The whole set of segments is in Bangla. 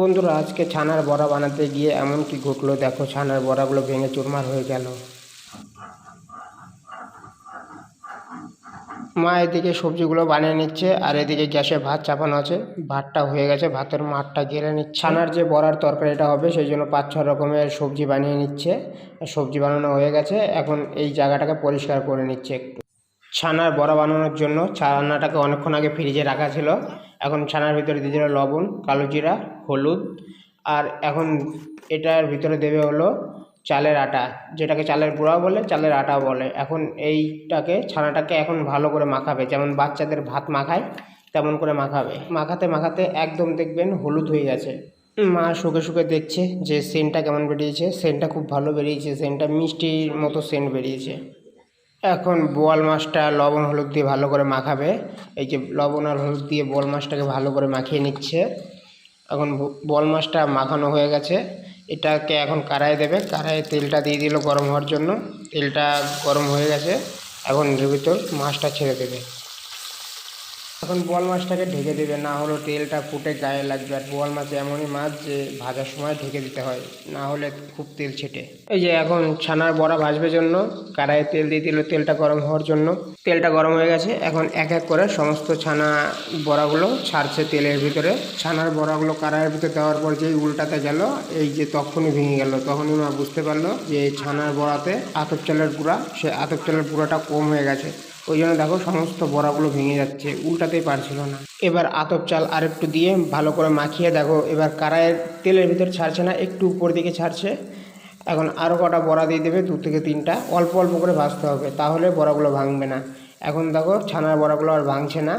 বন্ধুরা, আজকে ছানার বড়া বানাতে গিয়ে এমন কি ঘটলো? দেখো, ছানার বড়াগুলো ভেঙে চুরমার হয়ে গেল। মা এদিকে সবজিগুলো বানিয়ে নিচ্ছে, আর এদিকে গ্যাসে ভাত চাপানো আছে। ভাতটা হয়ে গেছে, ভাতের মাঠটা গেলে নিচ্ছে। ছানার যে বড়ার তরকারিটা হবে, সেই জন্য পাঁচ ছ রকমের সবজি বানিয়ে নিচ্ছে। সবজি বানানো হয়ে গেছে, এখন এই জায়গাটাকে পরিষ্কার করে নিচ্ছে একটু। ছানার বড়া বানানোর জন্য। ছানাটাকে অনেকক্ষণ আগে ফ্রিজে রাখা ছিল। এখন ছানার ভিতরে দিয়ে দিল লবণ, কালো জিরা, হলুদ। আর এখন এটার ভিতরে দেবে হলো চালের আটা, যেটাকে চালের গুঁড়াও বলে, চালের আটাও বলে। এখন এইটাকে, ছানাটাকে এখন ভালো করে মাখাবে। যেমন বাচ্চাদের ভাত মাখায়, তেমন করে মাখাবে। মাখাতে মাখাতে একদম দেখবেন হলুদ হয়ে গেছে। মা শুকে শুকে দেখছে যে সেন্টটা কেমন বেরিয়েছে। সেন্টটা খুব ভালো বেরিয়েছে। সেন্টটা মিষ্টির মতো সেন্ট বেরিয়েছে। এখন বোয়াল মাছটা লবণ, হলুদ দিয়ে ভালো করে মাখাবে। এই যে লবণ আর হলুদ দিয়ে বোয়াল মাছটাকে ভালো করে মাখিয়ে নিচ্ছে। এখন বোয়াল মাছটা মাখানো হয়ে গেছে। এটাকে এখন কারাই দেবে। কারাইয়ে তেলটা দিয়ে দিল গরম হওয়ার জন্য। তেলটা গরম হয়ে গেছে। এখন ভিতর মাছটা ছেড়ে দেবে। এখন বোয়াল মাছটাকে ঢেকে দেবে, না হলে তেলটা ফুটে গায়ে লাগবে। আর বোয়াল মাছ এমনই মাছ যে ভাজার সময় ঢেকে দিতে হয়, না হলে খুব তেল ছেটে। এই যে এখন ছানার বড়া ভাজবে জন্য, কড়াইয়ে তেল দিয়ে দিল তেলটা গরম হওয়ার জন্য। তেলটা গরম হয়ে গেছে, এখন এক এক করে সমস্ত ছানা বড়াগুলো ছাড়ছে তেলের ভিতরে। ছানার বড়াগুলো কড়াইয়ের ভিতরে দেওয়ার পর যেই উল্টাতে গেল, এই যে তখনই ভেঙে গেল। তখনই মা বুঝতে পারল যে ছানার বড়াতে আতপ চালের গুঁড়া, সে আতপ চালের গুঁড়াটা কম হয়ে গেছে। ওই জন্য দেখো সমস্ত বড়াগুলো ভেঙে যাচ্ছে, উল্টাতেই পারছিল না। এবার আতপ চাল আর একটু দিয়ে ভালো করে মাখিয়ে দেখো, এবার কড়াইয়ের তেলের ভিতর ছাড়ছে না, একটু উপর দিকে ছাড়ছে। এখন আরও কটা বড়া দিয়ে দেবে, দু থেকে তিনটা, অল্প অল্প করে ভাজতে হবে, তাহলে বড়াগুলো ভাঙবে না। এখন দেখো ছানার বড়াগুলো আর ভাঙছে না।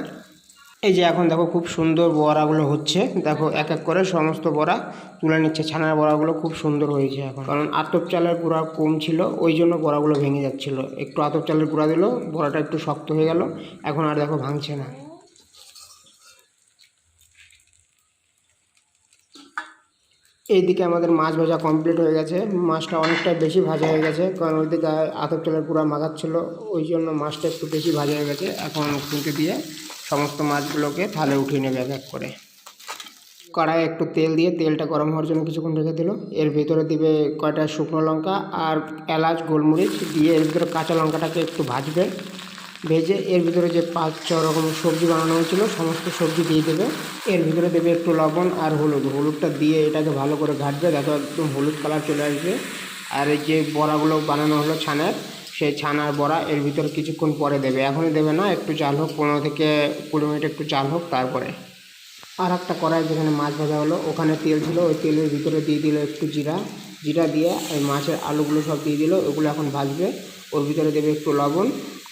এই যে এখন দেখো খুব সুন্দর বড়াগুলো হচ্ছে। দেখো এক এক করে সমস্ত বড়া তুলে নিচ্ছে। ছানার বড়াগুলো খুব সুন্দর হয়েছে এখন। কারণ আতপ চালের গুঁড়া কম ছিল, ওই জন্য বড়াগুলো ভেঙে যাচ্ছিল। একটু আতপ চালের গুঁড়া দিল, বড়াটা একটু শক্ত হয়ে গেল। এখন আর দেখো ভাঙছে না। এইদিকে আমাদের মাছ ভাজা কমপ্লিট হয়ে গেছে। মাছটা অনেকটা বেশি ভাজা হয়ে গেছে, কারণ ওইদিকে আতপ চালের পুরা মাখাচ্ছিল, ওই জন্য মাছটা একটু বেশি ভাজা হয়ে গেছে। এখন খুঁটে দিয়ে সমস্ত মাছগুলোকে থালে উঠিয়ে নেবে এক এক করে। কড়াইয়ে একটু তেল দিয়ে তেলটা গরম হওয়ার জন্য কিছুক্ষণ রেখে দিল। এর ভিতরে দিবে কয়টা শুকনো লঙ্কা আর এলাচ, গোলমরিচ দিয়ে এর ভিতরে কাঁচা লঙ্কাটাকে একটু ভাজবে। ভেজে এর ভিতরে যে পাঁচ, ছ রকম সবজি বানানো হয়েছিল, সমস্ত সবজি দিয়ে দেবে। এর ভিতরে দেবে একটু লবণ আর হলুদ। হলুদটা দিয়ে এটাকে ভালো করে ঘাটবে। দেখো একদম হলুদ কালার চলে আসবে। আর এই যে বড়াগুলো বানানো হলো ছানার সেই ছানার বড়া এর ভিতরে কিছুক্ষণ পরে দেবে। এখনই দেবে না, একটু চাল হোক, পনেরো থেকে কুড়ি মিনিট একটু চাল হোক, তারপরে। আর একটা কড়াই যেখানে মাছ ভাজা হলো, ওখানে তেল ছিল, ওই তেলের ভিতরে দিয়ে দিল একটু জিরা। জিরা দিয়ে ওই মাছের আলুগুলো সব দিয়ে দিল, ওগুলো এখন ভাজবে। ওর ভিতরে দেবে একটু লবণ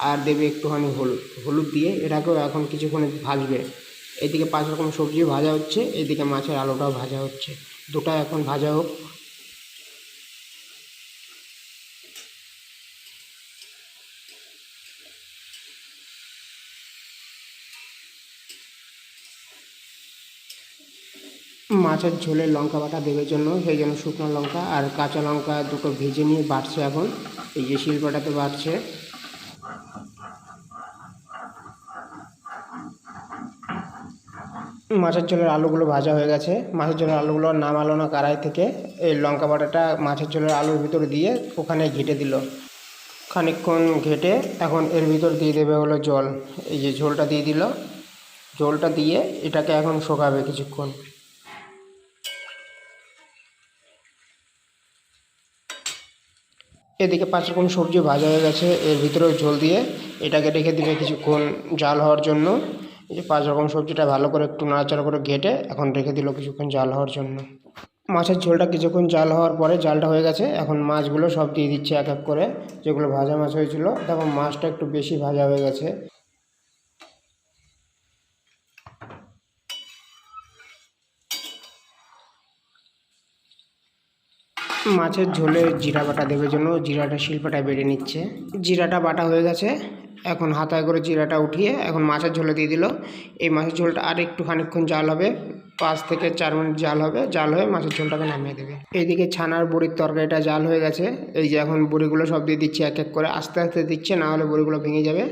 আর দেবে একটুখানি হলুদ। হলুদ দিয়ে এটাকেও এখন কিছুক্ষণ ভাজবে। এদিকে পাঁচ রকম সবজি ভাজা হচ্ছে, এদিকে মাছের আলুটাও ভাজা হচ্ছে। দুটা এখন ভাজা হোক মাছের ঝোলে লঙ্কা বাটা দেওয়ার জন্য, সেই জন্য শুকনো লঙ্কা আর কাঁচা লঙ্কা দুটো ভেজে নিয়ে বাটছে এখন। এই যে শিলপাটাতে বাটছে। মাছের ঝোলের আলুগুলো ভাজা হয়ে গেছে। মাছের ঝোলের আলুগুলো নামালো না কড়াই থেকে। এই লঙ্কা বাটাটা মাছের ঝোলের আলুর ভিতরে দিয়ে ওখানে ঘেটে দিল। খানিকক্ষণ ঘেটে এখন এর ভিতর দিয়ে দেবে হলো জল। এই যে ঝোলটা দিয়ে দিল। ঝোলটা দিয়ে এটাকে এখন শোকাবে কিছুক্ষণ। এদিকে পাঁচ রকম সবজি ভাজা হয়ে গেছে, এর ভিতরে ঝোল দিয়ে এটাকে রেখে দিবে কিছুক্ষণ জাল হওয়ার জন্য। এই যে পাঁচ রকম সবজিটা ভালো করে একটু নাড়াচাড়া করে ঘেটে এখন রেখে দিল কিছুক্ষণ জাল হওয়ার জন্য। মাছের ঝোলটা কিছুক্ষণ জাল হওয়ার পরে জালটা হয়ে গেছে, এখন মাছগুলো সব দিয়ে দিচ্ছে এক এক করে, যেগুলো ভাজা মাছ হয়েছিল। দেখো মাছটা একটু বেশি ভাজা হয়ে গেছে। মাছের ঝোলে জিরা বাটা দেওয়ার জন্য, জিরাটা শিল্পাটায় বেড়ে নিচ্ছে। জিরাটা বাটা হয়ে গেছে, এখন হাতায় করে জিরাটা উঠিয়ে এখন মাছের ঝোলে দিয়ে দিল। এই মাছের ঝোলটা আর একটু খানিকক্ষণ জাল হবে, পাঁচ থেকে চার মিনিট জাল হবে, জাল হয়ে মাছের ঝোলটাকে নামিয়ে দেবে। এইদিকে ছানার বড়ির তরকারিটা জাল হয়ে গেছে, এই যে এখন বড়িগুলো সব দিয়ে দিচ্ছে এক এক করে, আস্তে আস্তে দিচ্ছে, না হলে বড়িগুলো ভেঙে যাবে।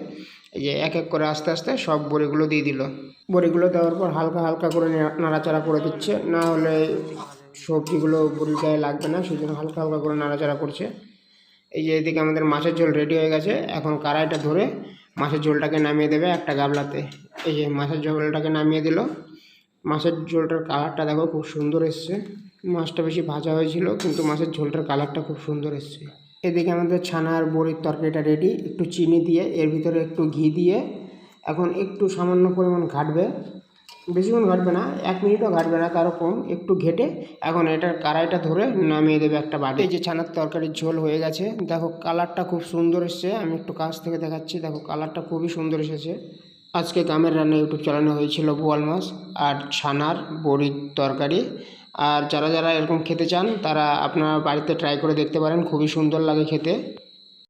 এই যে এক এক করে আস্তে আস্তে সব বড়িগুলো দিয়ে দিল। বড়িগুলো দেওয়ার পর হালকা হালকা করে নাড়াচাড়া করে দিচ্ছে, না হলে সবজিগুলো বড়ির গায়ে লাগবে না সেই জন্য হালকা হালকা করে নাড়াচাড়া করছে। এই যে এদিকে আমাদের মাছের ঝোল রেডি হয়ে গেছে, এখন কড়াইটা ধরে মাছের ঝোলটাকে নামিয়ে দেবে একটা গাবলাতে। এই যে মাছের ঝোলটাকে নামিয়ে দিল। মাছের ঝোলটার কালারটা দেখো খুব সুন্দর এসছে। মাছটা বেশি ভাজা হয়েছিল, কিন্তু মাছের ঝোলটার কালারটা খুব সুন্দর এসছে। এদিকে আমাদের ছানার বড়ির তরকারিটা রেডি একটু চিনি দিয়ে, এর ভিতরে একটু ঘি দিয়ে, এখন একটু সামান্য পরিমাণ ঘাটবে। বেশিক্ষণ ঘাটবে না, এক মিনিটও ঘাটবে না তারও কম, একটু ঘেটে এখন এটার কড়াইটা ধরে নামিয়ে দেবে একটা বাটি। এই যে ছানার তরকারির ঝোল হয়ে গেছে, দেখো কালারটা খুব সুন্দর এসছে, আমি একটু কাছ থেকে দেখাচ্ছি, দেখো কালারটা খুবই সুন্দর এসেছে। আজকে গ্রামের রান্না ইউটিউব চ্যানেলে হয়েছিল বোয়াল মাছ আর ছানার বড়ির তরকারি। আর যারা যারা এরকম খেতে চান, তারা আপনারা বাড়িতে ট্রাই করে দেখতে পারেন, খুবই সুন্দর লাগে খেতে।